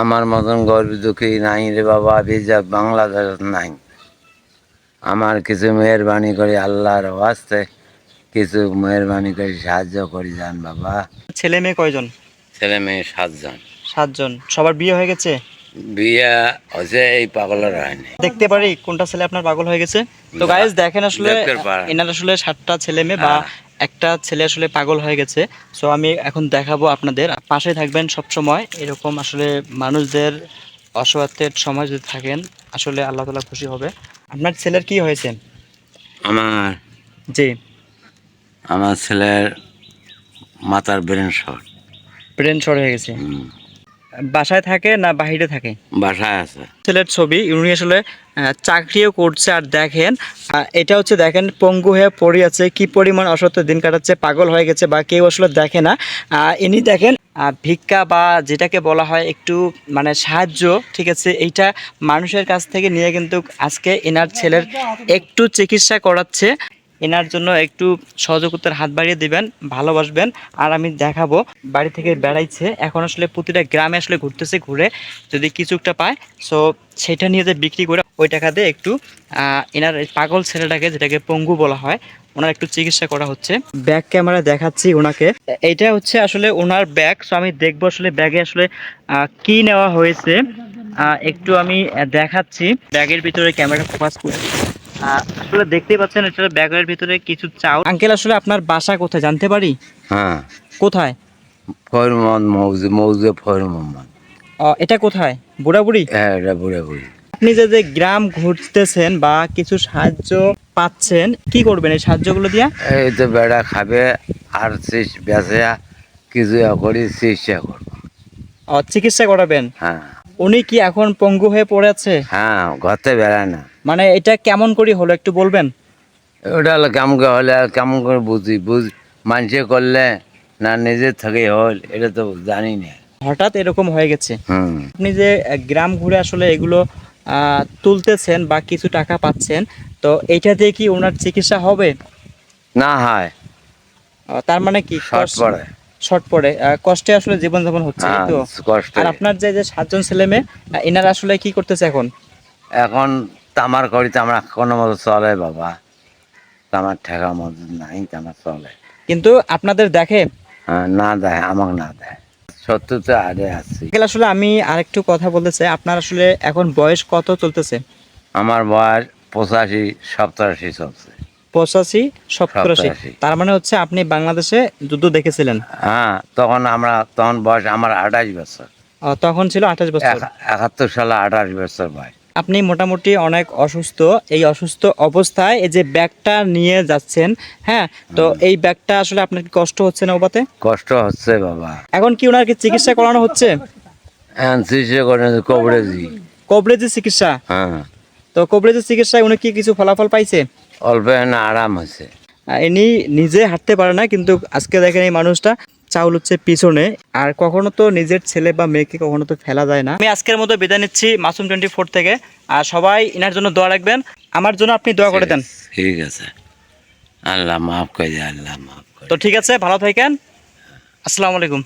আমার মতন গরিব দুঃখী নাই রে বাবা বিজা বাংলাদেশ নাই। আমার কিছু মেহরবানি করে আল্লাহর ওয়াস্তে কিছু মেহরবানি করে সাহায্য করে যান বাবা। ছেলে মেয়ে কয়জন? ছেলে মেয়ে সাতজন। সাতজন। সবার বিয়ে হয়ে গেছে? বিয়ে হচ্ছে এই পাগলের হয়নি। দেখতে পারি কোনটা ছেলে আপনার পাগল হয়ে গেছে। তো গাইজ দেখেন আসলে এনার আসলে সাতটা ছেলে মেয়ে বা হ্যাঁ। একটা ছেলে আসলে পাগল হয়ে গেছে। সো আমি এখন দেখাবো আপনাদের। পাশে থাকবেন সব সময় এরকম আসলে মানুষদের অসহায়ত্বের সময় যদি থাকেন আসলে আল্লাহ তালা খুশি হবে। আপনার ছেলের কি হয়েছে? আমার জি। আমার ছেলের মাথার ব্রেন শট ব্রেন শর্ট হয়ে গেছে। বাসায় থাকে না বাহিরে থাকে? বাসায় আছে। ছেলের ছবি উনি আসলে চাকরিও করছে আর দেখেন এটা হচ্ছে দেখেন পঙ্গু হয়ে পড়ে আছে কি পরিমাণ অসত্য দিন কাটাচ্ছে পাগল হয়ে গেছে বা কেউ আসলে দেখে না। আহ, ইনি দেখেন ভিক্ষা বা যেটাকে বলা হয় একটু মানে সাহায্য ঠিক আছে এইটা মানুষের কাছ থেকে নিয়ে কিন্তু আজকে এনার ছেলের একটু চিকিৎসা করাচ্ছে। এনার জন্য একটু সহযোগিতার হাত বাড়িয়ে দিবেন, ভালোবাসবেন। আর আমি দেখাবো, বাড়ি থেকে বেড়াইছে। এখন আসলে প্রতিটা গ্রামে আসলে ঘুরতেছে ঘুরে, যদি কিছু একটা পায়। সো সেটা নিয়ে যে বিক্রি করে ওই টাকা দিয়ে একটু এনার পাগল ছেলেটাকে, যেটাকে পঙ্গু বলা হয়, ওনার একটু চিকিৎসা করা হচ্ছে। ব্যাগ ক্যামেরা দেখাচ্ছি ওনাকে। এটা হচ্ছে আসলে ওনার ব্যাগ। সো আমি দেখব আসলে ব্যাগে আসলে কি নেওয়া হয়েছে। একটু আমি দেখাচ্ছি। ব্যাগের ভিতরে ক্যামেরা ফোকাস করে। আসলে দেখতেই পাচ্ছেন এটা ব্যাগের ভিতরে কিছু চাউল। আঙ্কেল আসলে আপনার বাসা কোথায়? জানতে পারি? হ্যাঁ। কোথায়? মোহাম্মদ মৌজে মৌজে আহ, এটা কোথায়? বুড়াবুড়ি? হ্যাঁ এটা বুড়ে বুড়ি আপনি যে যে গ্রাম ঘুরতেছেন বা কিছু সাহায্য পাচ্ছেন কি করবেন এই সাহায্যগুলো দিয়া? এই তো বেড়া খাবে আর শেষ বেঁচে কিছু করি চিকিৎসা করব। চিকিৎসা করাবেন? হ্যাঁ। উনি কি এখন পঙ্গু হয়ে পড়ে আছে? হ্যাঁ ঘরতে বেড়ায় না। মানে এটা কেমন করে হলো একটু বলবেন? ওটা হলো কেমন করে হলে আর কেমন করে বুঝি? বুঝ মানুষে করলে না নিজের থেকে হল এটা তো জানি না। হঠাৎ এরকম হয়ে গেছে। আপনি যে গ্রাম ঘুরে আসলে এগুলো তুলতেছেন বা কিছু টাকা পাচ্ছেন তো এটা দিয়ে কি ওনার চিকিৎসা হবে? না হয়। তার মানে কি? শর্ট পড়ে। শর্ট পড়ে। কষ্টে আসলে জীবনযাপন হচ্ছে হ্যাঁ তো? আর আপনার যে যে সাতজন ছেলে মেয়ে এনারা আসলে কি করতেছে এখন? এখন তামার করি তামার কোনো মতো চলে বাবা। তামার ঠেকা মতো নাই তামার চলে। কিন্তু আপনাদের দেখে? হ্যাঁ না দেয় আমাকে না দেয়। সত্য তো আরে আছি আসলে আমি আরেকটু কথা বলতে চাই। আপনার আসলে এখন বয়স কত চলতেছে? আমার বয়স পঁচাশি সপ্তাশি চলছে। পঁচাশি সপ্তাশি। তার মানে হচ্ছে আপনি বাংলাদেশে যুদ্ধ দেখেছিলেন। হ্যাঁ তখন আমরা তখন বয়স আমার আঠাশ বছর। তখন ছিল আঠাশ বছর। একাত্তর সালে আঠাশ বছর বয়স। আপনি মোটামুটি অনেক অসুস্থ। এই অসুস্থ অবস্থায় এই যে ব্যাগটা নিয়ে যাচ্ছেন হ্যাঁ? তো এই ব্যাগটা আসলে আপনার কি কষ্ট হচ্ছে না ওবাতে? কষ্ট হচ্ছে বাবা। এখন কি ওনার কি চিকিৎসা করানো হচ্ছে? এখন চিকিৎসা করে কবরেজি। কবরেজি চিকিৎসা? হ্যাঁ। তো কবরেজি চিকিৎসায় উনি কি কিছু ফলাফল পাইছে? অল্প না আরাম হয়েছে। ইনি নিজে হাঁটতে পারে না কিন্তু আজকে দেখেন এই মানুষটা চাউল হচ্ছে পিছনে। আর কখনো তো নিজের ছেলে বা মেয়েকে কখনো তো ফেলা যায় না। আমি আজকের মতো বিদায় নিচ্ছি মাসুম টোয়েন্টি ফোর থেকে। আর সবাই এনার জন্য দোয়া রাখবেন। আমার জন্য আপনি দোয়া করে দেন। ঠিক আছে। আল্লাহ মাফ করে আল্লাহ মাফ তো ঠিক আছে ভালো থাকেন। আসসালামু আলাইকুম।